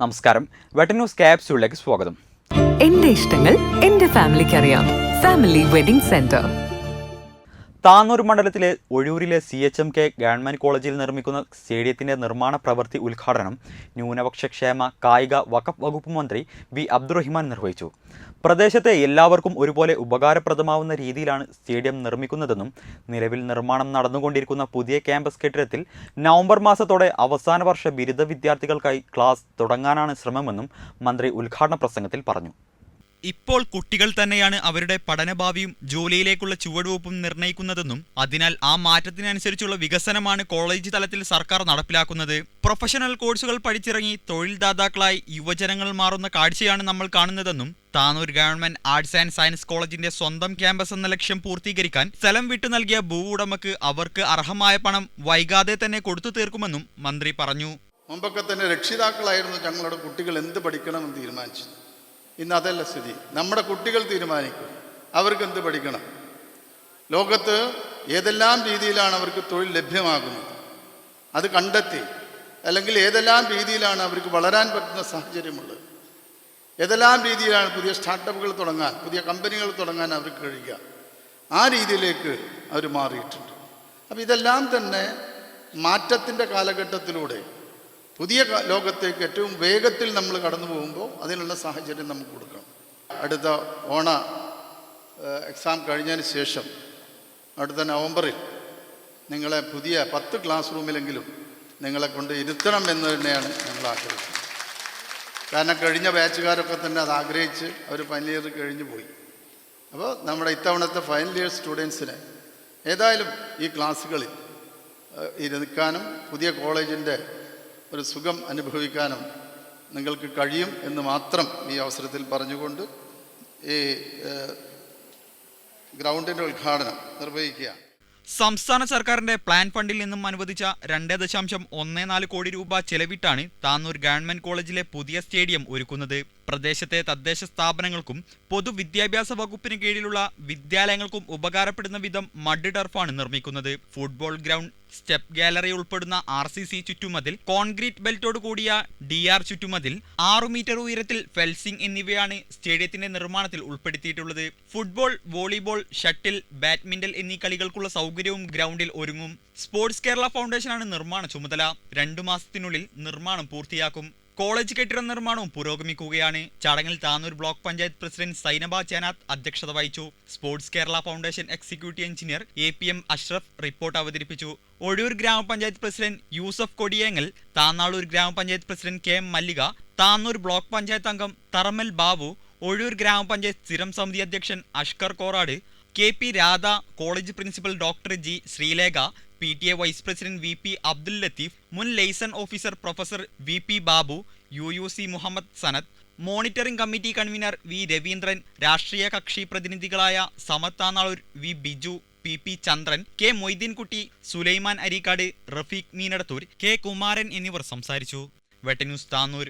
നമസ്കാരം. വെട്ടൻ ന്യൂസ് ക്യാപ്സ്യൂളിലേക്ക് സ്വാഗതം. എന്റെ ഇഷ്ടങ്ങൾ എന്റെ ഫാമിലിക്ക് അറിയാം ഫാമിലി വെഡിംഗ് സെന്റർ. താന്നൂർ മണ്ഡലത്തിലെ ഒഴൂരിലെ C H M K government കോളേജിൽ നിർമ്മിക്കുന്ന സ്റ്റേഡിയത്തിന്റെ നിർമ്മാണ പ്രവൃത്തി ഉദ്ഘാടനം ന്യൂനപക്ഷ ക്ഷേമ കായിക വഖഫ് വകുപ്പ് മന്ത്രി വി അബ്ദുറഹിമാൻ നിർവഹിച്ചു. പ്രദേശത്തെ എല്ലാവർക്കും ഒരുപോലെ ഉപകാരപ്രദമാവുന്ന രീതിയിലാണ് സ്റ്റേഡിയം നിർമ്മിക്കുന്നതെന്നും നിലവിൽ നിർമ്മാണം നടന്നുകൊണ്ടിരിക്കുന്ന പുതിയ ക്യാമ്പസ് കെട്ടിടത്തിൽ നവംബർ മാസത്തോടെ അവസാന വർഷ ബിരുദ വിദ്യാർത്ഥികൾക്കായി ക്ലാസ് തുടങ്ങാനാണ് ശ്രമമെന്നും മന്ത്രി ഉദ്ഘാടന പ്രസംഗത്തിൽ പറഞ്ഞു. ഇപ്പോൾ കുട്ടികൾ തന്നെയാണ് അവരുടെ പഠനഭാവിയും ജോലിയിലേക്കുള്ള ചുവടുവെപ്പും നിർണയിക്കുന്നതെന്നും അതിനാൽ ആ മാറ്റത്തിനനുസരിച്ചുള്ള വികസനമാണ് കോളേജ് തലത്തിൽ സർക്കാർ നടപ്പിലാക്കുന്നത്. പ്രൊഫഷണൽ കോഴ്സുകൾ പഠിച്ചിറങ്ങി തൊഴിൽദാതാക്കളായി യുവജനങ്ങൾ മാറുന്ന കാഴ്ചയാണ് നമ്മൾ കാണുന്നതെന്നും Tanur government arts and science കോളേജിന്റെ സ്വന്തം ക്യാമ്പസ് എന്ന ലക്ഷ്യം പൂർത്തീകരിക്കാൻ സ്ഥലം വിട്ടു നൽകിയ ഭൂ ഉടമക്ക് അവർക്ക് അർഹമായ പണം വൈകാതെ തന്നെ കൊടുത്തു തീർക്കുമെന്നും മന്ത്രി പറഞ്ഞു. മുമ്പൊക്കെ തന്നെ രക്ഷിതാക്കളായിരുന്നു ഞങ്ങളുടെ കുട്ടികൾ എന്ത് പഠിക്കണമെന്ന് തീരുമാനിച്ചത് ഇന്ന് അതല്ല സ്ഥിതി. നമ്മുടെ കുട്ടികൾ തീരുമാനിക്കും. അവർക്ക് എന്ത് പഠിക്കണം? ലോകത്ത് ഏതെല്ലാം രീതിയിലാണ് അവർക്ക് തൊഴിൽ ലഭ്യമാകുന്നത്? അത് കണ്ടെത്തി. അല്ലെങ്കിൽ ഏതെല്ലാം രീതിയിലാണ് അവർക്ക് വളരാൻ പറ്റുന്ന സാഹചര്യമുള്ളത്? ഏതെല്ലാം രീതിയിലാണ് പുതിയ സ്റ്റാർട്ടപ്പുകൾ തുടങ്ങാൻ പുതിയ കമ്പനികൾ തുടങ്ങാൻ അവർക്ക് കഴിയുക? ആ രീതിയിലേക്ക് അവർ മാറിയിട്ടുണ്ട്. അപ്പം ഇതെല്ലാം തന്നെ മാറ്റത്തിന്റെ കാലഘട്ടത്തിലൂടെ പുതിയ ലോകത്തേക്ക് ഏറ്റവും വേഗത്തിൽ നമ്മൾ കടന്നു പോകുമ്പോൾ അതിനുള്ള സാഹചര്യം നമുക്ക് കൊടുക്കണം അടുത്ത ഓണ എക്സാം കഴിഞ്ഞതിന് ശേഷം അടുത്ത നവംബറിൽ നിങ്ങളെ പുതിയ പത്ത് ക്ലാസ് റൂമിലെങ്കിലും നിങ്ങളെ കൊണ്ട് ഇരുത്തണം എന്ന് തന്നെയാണ് ഞങ്ങൾ ആഗ്രഹിക്കുന്നത്. കാരണം കഴിഞ്ഞ ബാച്ചുകാരൊക്കെ തന്നെ അത് ആഗ്രഹിച്ച് അവർ ഫൈനൽ ഇയർ കഴിഞ്ഞു പോയി. അപ്പോൾ നമ്മുടെ ഇത്തവണത്തെ ഫൈനൽ ഇയർ സ്റ്റുഡൻസിന് ഏതായാലും ഈ ക്ലാസ്സുകളിൽ ഇരുക്കാനും പുതിയ കോളേജിന്റെ ഒരു സുഖം അനുഭവിക്കാനും നിങ്ങൾക്ക് കഴിയും എന്ന് മാത്രം ഈ അവസരത്തിൽ പറഞ്ഞുകൊണ്ട് ഈ ഗ്രൗണ്ടിന്റെ ഉദ്ഘാടനം നിർവഹിക്കുകയാണ് സംസ്ഥാന സർക്കാരിന്റെ പ്ലാൻ ഫണ്ടിൽ നിന്നും അനുവദിച്ച രണ്ട് ദശാംശം ഒന്ന് നാല് കോടി രൂപ ചെലവിട്ടാണ് താന്നൂർ ഗവൺമെന്റ് കോളേജിലെ പുതിയ സ്റ്റേഡിയം ഒരുക്കുന്നത്. പ്രദേശത്തെ തദ്ദേശ സ്ഥാപനങ്ങൾക്കും പൊതുവിദ്യാഭ്യാസ വകുപ്പിന് കീഴിലുള്ള വിദ്യാലയങ്ങൾക്കും ഉപകാരപ്പെടുന്ന വിധം മഡ് ടർഫാണ് നിർമ്മിക്കുന്നത്. ഫുട്ബോൾ ഗ്രൗണ്ട് സ്റ്റെപ്പ് ഗാലറി ഉൾപ്പെടുന്ന ആർ സി സി ചുറ്റുമതിൽ കോൺക്രീറ്റ് ബെൽറ്റോട് കൂടിയ ഡി ആർ ചുറ്റുമതിൽ ആറു മീറ്റർ ഉയരത്തിൽ ഫെൽസിംഗ് എന്നിവയാണ് സ്റ്റേഡിയത്തിന്റെ നിർമ്മാണത്തിൽ ഉൾപ്പെടുത്തിയിട്ടുള്ളത്. ഫുട്ബോൾ വോളിബോൾ ഷട്ടിൽ ബാഡ്മിന്റൺ എന്നീ കളികൾക്കുള്ള സൗകര്യവും ഗ്രൗണ്ടിൽ ഒരുങ്ങും. സ്പോർട്സ് കേരള ഫൗണ്ടേഷനാണ് നിർമ്മാണ ചുമതല. രണ്ടു മാസത്തിനുള്ളിൽ നിർമ്മാണം പൂർത്തിയാക്കും. കോളേജ് കെട്ടിട നിർമ്മാണവും പുരോഗമിക്കുകയാണ്. ചടങ്ങിൽ താനൂർ ബ്ലോക്ക് പഞ്ചായത്ത് പ്രസിഡന്റ് സൈനബ ചേനാത്ത് അധ്യക്ഷത വഹിച്ചു. Sports Kerala foundation executive engineer A P M Ashraf report അവതരിപ്പിച്ചു. Ozhur grama panchayat president Yusuf Kodiyengal Thannalur grama panchayat president K M Mallika Tanur block panchayat അംഗം തറമൽ ബാബു ഒഴൂർ ഗ്രാമപഞ്ചായത്ത് സ്ഥിരം സമിതി അധ്യക്ഷൻ Ashkar Korad K P Radha college principal doctor G Sreelekha P T A vice president V P Abdul Latheef മുൻ liaison officer professor V P Babu U U C Muhammad Sanath monitoring committee convener V Raveendran രാഷ്ട്രീയ കക്ഷി പ്രതിനിധികളായ സമത്താനാളൂർ V Biju P P Chandran K Moideenkutty Sulaiman Areekkad Rafeeq Meenadathur K Kumaran എന്നിവർ സംസാരിച്ചു. വെട്ടന്യൂസ് താന്നൂർ.